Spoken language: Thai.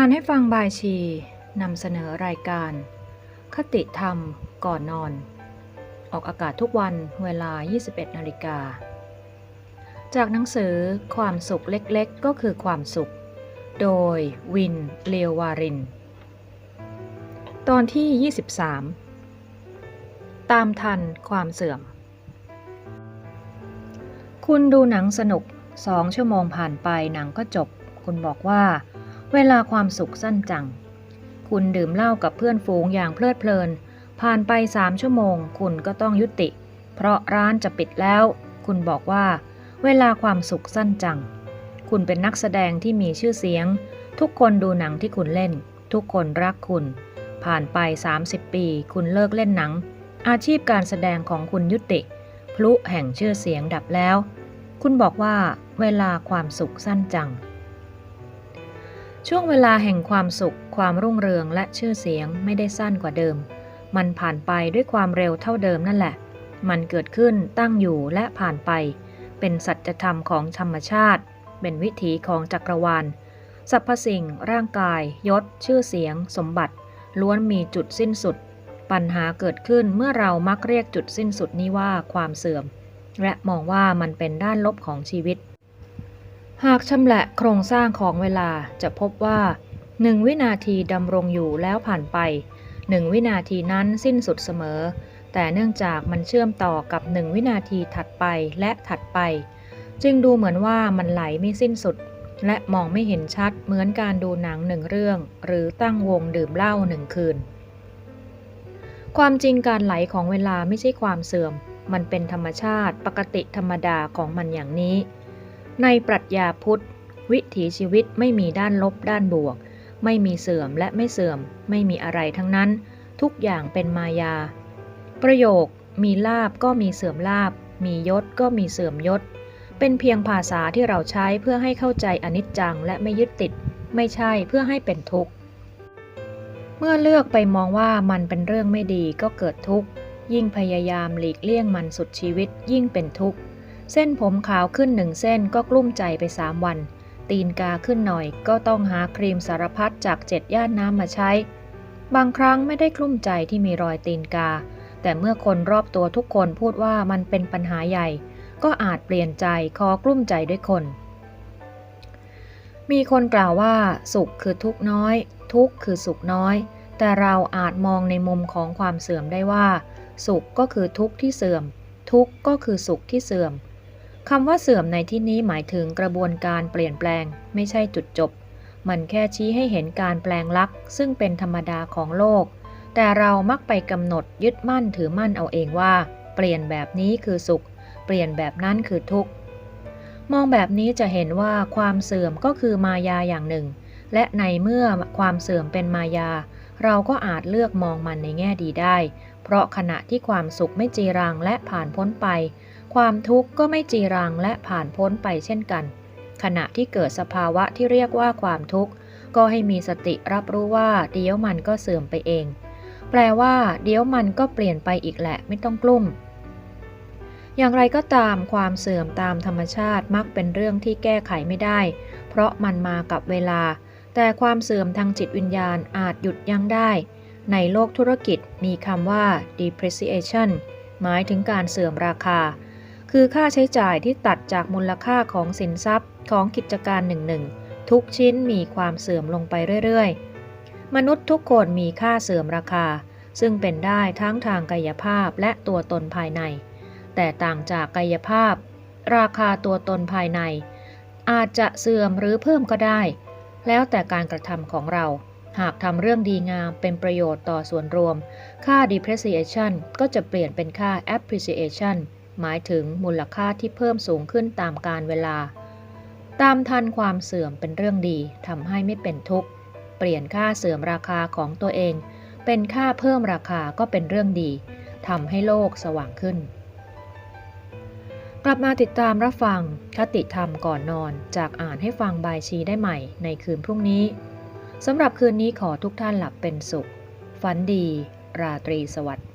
อ่านให้ฟังบายชีนำเสนอรายการ คติธรรมก่อนนอน ออกอากาศทุกวันเวลา 21นาฬิกา จากหนังสือความสุขเล็กๆ ก็คือความสุข โดยวินเลววาริน ตอนที่ 23 ตามทันความเสื่อม คุณดูหนังสนุกสองชั่วโมงผ่านไปหนังก็จบ คุณบอกว่า เวลาความสุขสั้นจัง คุณดื่มเหล้ากับเพื่อนฝูงอย่างเพลิดเพลิน ผ่านไปสามชั่วโมง คุณก็ต้องยุติ เพราะร้านจะปิดแล้ว คุณบอกว่า เวลาความสุขสั้นจัง คุณเป็นนักแสดงที่มีชื่อเสียง ทุกคนดูหนังที่คุณเล่น ทุกคนรักคุณ ผ่านไป 30 ปี คุณเลิกเล่นหนัง อาชีพการแสดงของคุณยุติ พลุแห่งชื่อเสียงดับแล้ว คุณบอกว่า เวลาความสุขสั้นจัง ช่วงเวลาแห่งความสุข ความรุ่งเรืองและชื่อเสียงไม่ได้สั้นกว่าเดิม มันผ่านไปด้วยความเร็วเท่าเดิมนั่นแหละ มันเกิดขึ้นตั้งอยู่และผ่านไป เป็นสัจธรรมของธรรมชาติ เป็นวิถีของจักรวาลสรรพสิ่ง ร่างกาย ยศ ชื่อเสียง สมบัติ ล้วนมีจุดสิ้นสุด ปัญหาเกิดขึ้นเมื่อเรามักเรียกจุดสิ้นสุดนี้ว่าความเสื่อม และมองว่ามันเป็นด้านลบของชีวิต หากชำละโครงสร้างของเวลาจะพบว่าหนึ่งวินาทีดำรงอยู่แล้วผ่านไปหนึ่งวินาทีนั้นสิ้นสุดเสมอ แต่เนื่องจากมันเชื่อมต่อกับหนึ่งวินาทีถัดไปและถัดไป จึงดูเหมือนว่ามันไหลไม่สิ้นสุด และมองไม่เห็นชัดเหมือนการดูหนังหนึ่งเรื่อง หรือตั้งวงดื่มเหล้าหนึ่งคืน ความจริงการไหลของเวลาไม่ใช่ความเสื่อม มันเป็นธรรมชาติปกติธรรมดาของมันอย่างนี้ ในปรัชญาพุทธ วิถีชีวิตไม่มีด้านลบด้านบวก ไม่มีเสื่อมและไม่เสื่อม ไม่มีอะไรทั้งนั้น ทุกอย่างเป็นมายา ประโยค มีลาบก็มีเสื่อมลาบ มียศก็มีเสื่อมยศ เป็นเพียงภาษาที่เราใช้เพื่อให้เข้าใจอนิจจังและไม่ยึดติด ไม่ใช่เพื่อให้เป็นทุกข์ เมื่อเลือกไปมองว่ามันเป็นเรื่องไม่ดีก็เกิดทุกข์ ยิ่งพยายามหลีกเลี่ยงมันสุดชีวิตยิ่งเป็นทุกข์ เส้นผมขาวขึ้นหนึ่งเส้นก็กลุ้มใจไปสามวัน ตีนกาขึ้นหน่อยก็ต้องหาครีมสารพัดจากเจ็ดย่านน้ำมาใช้ บางครั้งไม่ได้กลุ้มใจที่มีรอยตีนกา แต่เมื่อคนรอบตัวทุกคนพูดว่ามันเป็นปัญหาใหญ่ ก็อาจเปลี่ยนใจคอกลุ้มใจด้วยคน มีคนกล่าวว่า สุขคือทุกน้อย ทุกคือสุขน้อย แต่เราอาจมองในมุมของความเสื่อมได้ว่า สุขก็คือทุกข์ที่เสื่อม ทุกข์ก็คือสุขที่เสื่อม คำว่าเสื่อมในที่นี้หมายถึงกระบวนการเปลี่ยนแปลง ไม่ใช่จุดจบ มันแค่ชี้ให้เห็นการแปลงลักษณ์ซึ่งเป็นธรรมดาของโลก แต่เรามักไปกำหนดยึดมั่นถือมั่นเอาเองว่า เปลี่ยนแบบนี้คือสุข เปลี่ยนแบบนั้นคือทุกข์ มองแบบนี้จะเห็นว่าความเสื่อมก็คือมายาอย่างหนึ่ง และในเมื่อความเสื่อมเป็นมายา เราก็อาจเลือกมองมันในแง่ดีได้ เพราะขณะที่ความสุขไม่จีรังและผ่านพ้นไป ความทุกข์ก็ไม่จีรังและผ่านพ้นไปเช่นกัน ขณะที่เกิดสภาวะที่เรียกว่าความทุกข์ ก็ให้มีสติรับรู้ว่าเดี๋ยวมันก็เสื่อมไปเอง แปลว่า เดี๋ยวมันก็เปลี่ยนไปอีกแหละไม่ต้องกลุ้มอย่างไรก็ตามความเสื่อมตามธรรมชาติมักเป็นเรื่องที่แก้ไขไม่ได้ เพราะมันมากับเวลา แต่ความเสื่อมทางจิตวิญญาณอาจหยุดยั้งได้ ในโลกธุรกิจมีคำว่า depreciation หมายถึงการเสื่อมราคา คือค่าใช้จ่ายที่ตัดจากมูลค่าของสินทรัพย์ของกิจการหนึ่งๆ ทุกชิ้นมีความเสื่อมลงไปเรื่อยๆ มนุษย์ทุกคนมีค่าเสื่อมราคา ซึ่งเป็นได้ทั้งทางกายภาพและตัวตนภายใน แต่ต่างจากกายภาพ ราคาตัวตนภายใน อาจจะเสื่อมหรือเพิ่มก็ได้ แล้วแต่การกระทำของเรา หากทำเรื่องดีงามเป็นประโยชน์ต่อส่วนรวม ค่า depreciation ก็จะเปลี่ยนเป็นค่า appreciation หมายถึงมูลค่าที่เพิ่มสูงขึ้นตามกาลเวลา ตามทันความเสื่อมเป็นเรื่องดีทำให้ไม่เป็นทุกข์ เปลี่ยนค่าเสื่อมราคาของตัวเอง เป็นค่าเพิ่มราคาก็เป็นเรื่องดีทำให้โลกสว่างขึ้น กลับมาติดตามรับฟังคติธรรมก่อนนอนจากอ่านให้ฟังบายชีได้ใหม่ในคืนพรุ่งนี้สำหรับคืนนี้ขอทุกท่านหลับเป็นสุข ฝันดี ราตรีสวัสดิ์